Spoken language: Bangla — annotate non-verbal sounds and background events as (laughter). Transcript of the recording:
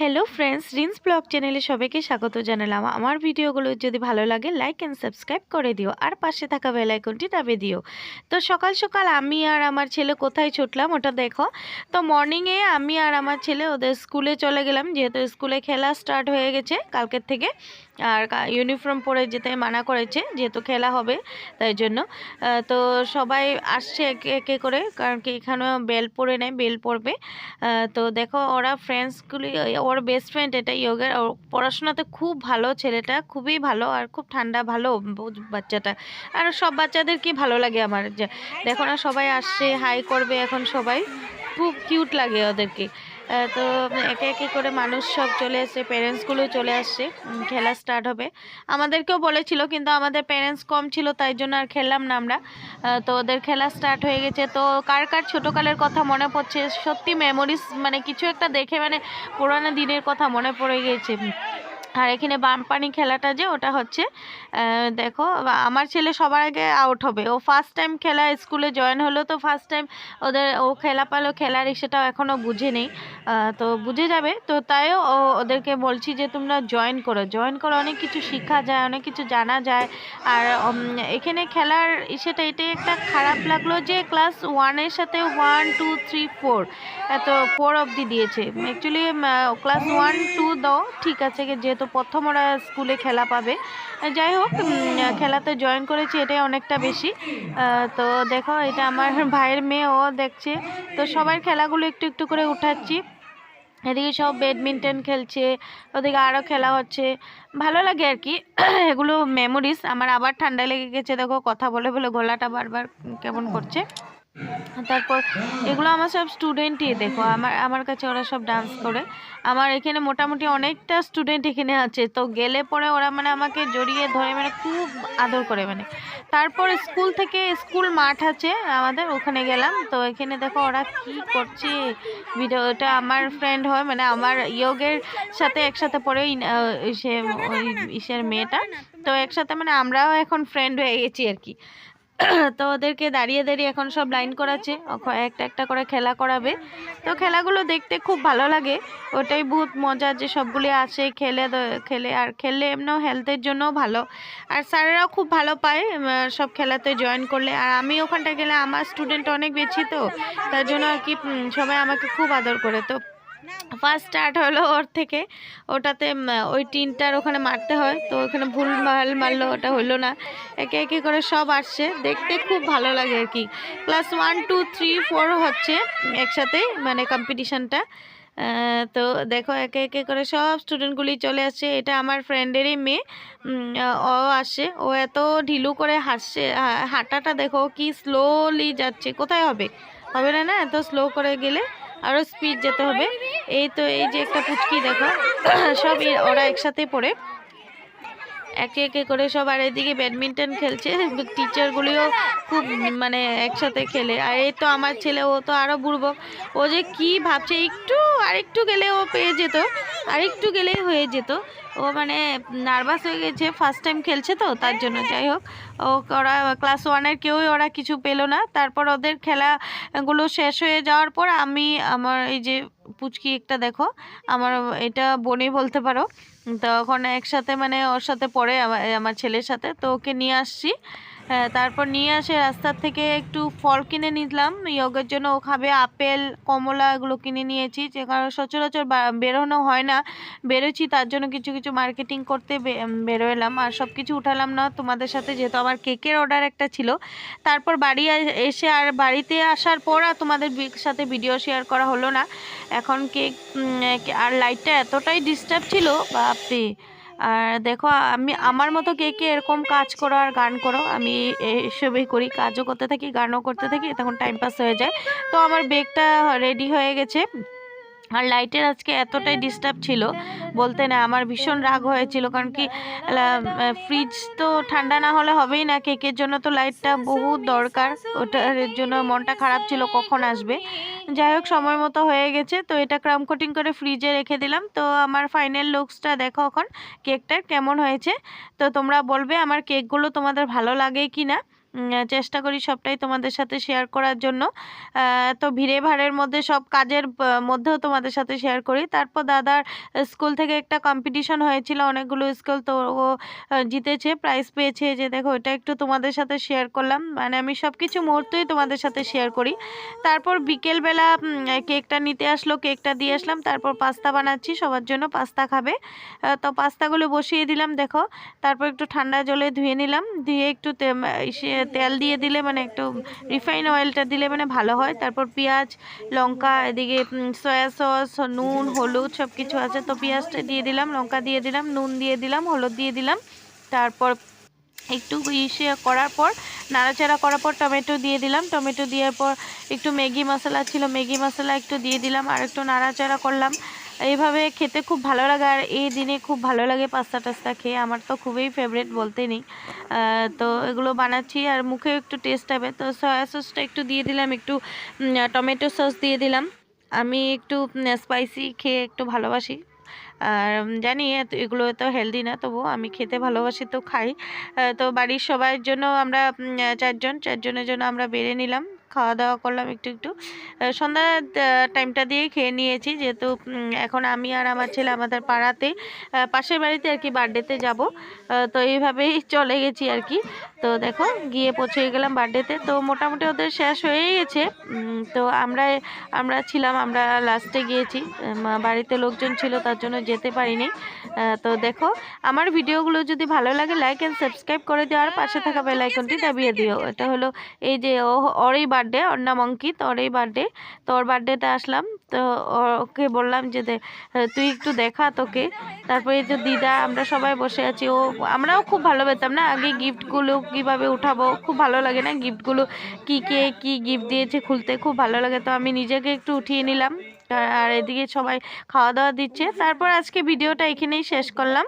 হ্যালো ফ্রেন্ডস রিন্স ব্লগ চ্যানেলে সবাইকে স্বাগত জানালাম। আমার ভিডিওগুলো যদি ভালো লাগে লাইক অ্যান্ড সাবস্ক্রাইব করে দিও। আর পাশে থাকা বেল আইকনটি দাবিয়ে দিও। তো সকাল সকাল আমি আর আমার ছেলে কোথায় ছুটলাম ওটা দেখো। তো মর্নিংয়ে আমি আর আমার ছেলে ওদের স্কুলে চলে গেলাম, যেহেতু স্কুলে খেলা স্টার্ট হয়ে গেছে কালকের থেকে। আর ইউনিফর্ম পরে যেতে মানা করেছে, যেহেতু খেলা হবে, তাই জন্য। তো সবাই আসছে একে একে করে, কারণ কি এখানেও বেল পরে নেয় বেল পড়বে তো দেখো ওরা ফ্রেন্ডসগুলি ওর বেস্ট ফ্রেন্ড এটা ইয়োগের ওর পড়াশোনাতে খুব ভালো ছেলেটা, খুবই ভালো আর খুব ঠান্ডা ভালো বাচ্চাটা। আর সব বাচ্চাদের কি ভালো লাগে আমার? যে দেখো না, সবাই আসছে হাই করবে এখন সবাই। খুব কিউট লাগে ওদেরকে। তো একে একে করে মানুষ সব চলে আসছে প্যারেন্টসগুলো চলে আসছে খেলা স্টার্ট হবে। আমাদেরকেও বলেছিল, কিন্তু আমাদের প্যারেন্টস কম ছিল, তাই জন্য আর খেললাম না আমরা। তো ওদের খেলা স্টার্ট হয়ে গেছে। তো কার কার ছোটোকালের কথা মনে পড়ছে? সত্যি মেমোরিজ মানে কিছু একটা দেখে মানে পুরানো দিনের কথা মনে পড়ে গিয়েছে আর এখানে বানপানি খেলাটা যে ওটা হচ্ছে দেখো আমার ছেলে সবার আগে আউট হবে। ও ফার্স্ট টাইম খেলা স্কুলে জয়েন হলো তো ফার্স্ট টাইম ওদের, ও খেলা পেল, খেলার সেটাও এখনও বুঝে নেই। তো বুঝে যাবে। তো তাইও ও- ওদেরকে বলছি যে তোমরা জয়েন করো। জয়েন করো অনেক কিছু শেখা যায়, অনেক কিছু জানা যায়। আর এখানে খেলার সেটা এটাই একটা খারাপ লাগল যে ক্লাস ওয়ানের সাথে ওয়ান টু থ্রি ফোর এত ফোর অবধি দিয়েছে। অ্যাকচুয়ালি ক্লাস ওয়ান টু দাও, ঠিক আছে, যেহেতু প্রথম ওরা স্কুলে খেলা পাবে। যাই হোক খেলাতে জয়েন করেছি, এটাই অনেকটা বেশি। তো দেখো, এটা আমার ভাইয়ের মেয়ে, ও দেখছে। তো সবার খেলাগুলো একটু একটু করে উঠাচ্ছি। এদিকে সব ব্যাডমিন্টন খেলছে, ওদিকে আরও খেলা হচ্ছে। ভালো লাগে আর কি। (clears throat) এগুলো মেমোরিজ আমার আবার ঠান্ডা লেগে গেছে, দেখো, কথা বলে বলে গলাটা বারবার কেমন করছে। তারপর এগুলো আমার সব স্টুডেন্টই দেখো, আমার আমার কাছে ওরা সব ডান্স করে। আমার এখানে মোটামুটি অনেকটা স্টুডেন্ট এখানে আছে, তো গেলে পরে ওরা মানে আমাকে জড়িয়ে ধরে মানে খুব আদর করে মানে। তারপর স্কুল থেকে স্কুল মাঠ আছে আমাদের, ওখানে গেলাম, তো এখানে দেখো ওরা কি করছে? ভিডিওটা আমার ফ্রেন্ড হয় মানে আমার ইয়োগের সাথে একসাথে ইন- সে, ওই, ইসের মেয়েটা। তো একসাথে মানে আমরাও এখন ফ্রেন্ড হয়ে গেছি আর কি। (clears throat) তো ওদেরকে দাঁড়িয়ে দাঁড়িয়ে এখন সব লাইন করাচ্ছে। একটা একটা করে খেলা করাবে। তো খেলাগুলো দেখতে খুব ভালো লাগে। ওটাই বহুত মজা যে সবগুলি আসে, খেলে খেলে আর খেললে এমনিও হেলথের জন্যও ভালো। আর স্যারেরাও খুব ভালো পায় সব খেলাতে জয়েন করলে। আর আমি ওখানটা গেলে আমার স্টুডেন্ট অনেক বেশি তো। তার জন্য আর কি সবাই আমাকে খুব আদর করে। তো ফার্স্ট স্টার্ট হলো ওর থেকে। ওটাতে ওই টিনটার ওখানে মারতে হয়, তো ওখানে ভুল ভালো মারলো, ওটা হলো না। একে একে করে সব আসছে। দেখতে খুব ভালো লাগে আর কি। Class one two three four হচ্ছে একসাথে মানে কম্পিটিশনটা তো দেখো, একে একে করে সব স্টুডেন্টগুলি চলে আসছে। এটা আমার ফ্রেন্ডেরই মেয়ে। ও আসে ও এত ঢিলু করে হাসছে হাঁটাটা দেখো, কি স্লোলি যাচ্ছে। কোথায় হবে? হবে না না? এত স্লো করে গেলে আরও স্পিড যেতে হবে। এই তো এই যে একটা পুচকি, দেখো। (clears throat) সব ওরা একসাথে পড়ে। একে একে করে সব আর এদিকে ব্যাডমিন্টন খেলছে। টিচারগুলিও খুব মানে একসাথে খেলে। আর এই তো আমার ছেলে, ও তো আরও বুড়ব। ও যে কি ভাবছে, একটু আর একটু গেলে ও পেয়ে যেত। আরেকটু গেলেই হয়ে যেত। ও মানে নার্ভাস হয়ে গেছে ফার্স্ট টাইম খেলছে তো, তার জন্য যাই হোক। ও ওরা ক্লাস ওয়ানের কেউই ওরা কিছু পেল না। তারপর ওদের খেলাগুলো শেষ হয়ে যাওয়ার পর আমি আমার এই যে পুচকি একটা দেখো, আমার এটা বোনই বলতে পারো। তখন একসাথে মানে ওর সাথে পড়ে আমার ছেলের সাথে। তো ওকে নিয়ে আসছি। তারপর নিয়ে আসে রাস্তার থেকে একটু ফল কিনে নিলাম। ইয়োগের জন্য ও খাবে আপেল, কমলা এগুলো কিনে নিয়েছি। যে কারণ সচরাচর বেরোনো হয় না। বেরোচ্ছি, তার জন্য কিছু কিছু মার্কেটিং করতে বেরোলাম। আর সব কিছু উঠালাম না তোমাদের সাথে, যেহেতু আমার কেকের অর্ডার একটা ছিল। তারপর বাড়ি এসে আর বাড়িতে আসার পর আর তোমাদের সাথে ভিডিও শেয়ার করা হলো না। এখন কেক আর লাইটটা এতটাই ডিস্টার্ব ছিল, বাপরে! আর দেখো, আমি, আমার মতো কে কে এরকম কাজ করো আর গান করো, আমি এসবই করি, কাজও করতে থাকি, গানও করতে থাকি, তখন টাইম পাস হয়ে যায়। তো আমার বেগটা রেডি হয়ে গেছে। আর লাইটের আজকে এতটাই ডিস্টার্ব ছিল, বলতে না, আমার ভীষণ রাগ হয়েছিল, কারণ কি ফ্রিজ তো ঠান্ডা না হলে হবেই না কেকের জন্য তো লাইটটা বহুত দরকার, ওটার জন্য মনটা খারাপ ছিল, কখন আসবে? যাই হোক, সময় মতো হয়ে গেছে, তো এটা ক্রাম কোটিং করে ফ্রিজে রেখে দিলাম, তো আমার ফাইনাল লুকসটা দেখো এখন কেকটার কেমন হয়েছে, তো তোমরা বলবে আমার কেকগুলো তোমাদের ভালো লাগে কি না চেষ্টা করি সবটাই তোমাদের সাথে শেয়ার করার জন্য। তো ভিড়ে ভাড়ের মধ্যে সব কাজের মধ্যেও তোমাদের সাথে শেয়ার করি। তারপর দাদার স্কুল থেকে একটা কম্পিটিশন হয়েছিল, অনেকগুলো স্কুল তো ও জিতেছে প্রাইজ পেয়েছে। যে দেখো, এটা একটু তোমাদের সাথে শেয়ার করলাম। মানে আমি সব কিছু মুহূর্তই তোমাদের সাথে শেয়ার করি। তারপর বিকেলবেলা কেকটা নিতে আসলো কেকটা দিয়ে আসলাম। তারপর পাস্তা বানাচ্ছি, সবার জন্য পাস্তা খাবে। তো পাস্তাগুলো বসিয়ে দিলাম, দেখো। তারপর একটু ঠান্ডা জলে ধুয়ে নিলাম। ধুয়ে একটু তেল দিয়ে দিলে মানে একটু রিফাইন অয়েলটা দিলে মানে ভালো হয়। তারপর পেঁয়াজ, লঙ্কা, এদিকে সয়া সস নুন, হলুদ সব কিছু আছে। তো পেঁয়াজটা দিয়ে দিলাম, লঙ্কা দিয়ে দিলাম, নুন দিয়ে দিলাম, হলুদ দিয়ে দিলাম। তারপর একটু ইসে করার পর, নাড়াচাড়া করার পর টমেটো দিয়ে দিলাম। টমেটো দেওয়ার পর একটু ম্যাগি মশলা ছিল, ম্যাগি মশলা একটু দিয়ে দিলাম। আর একটু নাড়াচাড়া করলাম। এইভাবে খেতে খুব ভালো লাগে আর এই দিনে খুব ভালো লাগে পাস্তা টাস্তা খেয়ে। আমার তো খুবই ফেভারিট বলতে নেই। তো এগুলো বানাচ্ছি আর মুখে একটু টেস্ট হবে। তো সয়া সসটা একটু দিয়ে দিলাম, একটু টমেটো সস দিয়ে দিলাম। আমি একটু স্পাইসি খেয়ে একটু ভালোবাসি। আর জানি এগুলো তো হেলদি না, তবু আমি খেতে ভালোবাসি, তো খাই। তো বাড়ির সবার জন্য আমরা চারজন, চারজনের জন্য আমরা বেড়ে নিলাম। খাওয়া দাওয়া করলাম একটু একটু। সন্ধ্যা টাইমটা দিয়ে খেয়ে নিয়েছি। যেহেতু এখন আমি আর আমার ছেলে আমাদের পাড়াতে পাশের বাড়িতে আর কি বার্থডেতে যাব। তো এইভাবেই চলে গেছি আর কি। তো দেখো, গিয়ে পৌঁছে গেলাম বার্থডেতে। তো মোটামুটি ওদের শেষ হয়ে গেছে। তো আমরা আমরা ছিলাম, আমরা লাস্টে গিয়েছি। বাড়িতে লোকজন ছিল, তার জন্য যেতে পারিনি। তো দেখো, আমার ভিডিওগুলো যদি ভালো লাগে লাইক অ্যান্ড সাবস্ক্রাইব করে দিও। আর পাশে থাকা বেল আইকনটি দাবিয়ে দিও। এটা হলো এই যে, ও এই বার্থডে, ওর নাম অঙ্কিত ওর এই বার্থডে। তো ওর বার্থডেতে আসলাম। তো ওকে বললাম যে তুই একটু দেখা তোকে। তারপরে যে দিদা, আমরা সবাই বসে আছি। ও, আমরাও খুব ভালো পেতাম না? আগে গিফটগুলো কীভাবে উঠাবো? খুব ভালো লাগে না গিফটগুলো? কী কে কী গিফট দিয়েছে খুলতে? খুব ভালো লাগে। তো আমি নিজেকে একটু উঠিয়ে নিলাম। আর এদিকে সবাই খাওয়া দাওয়া দিচ্ছে। তারপর আজকে ভিডিওটা এখানেই শেষ করলাম।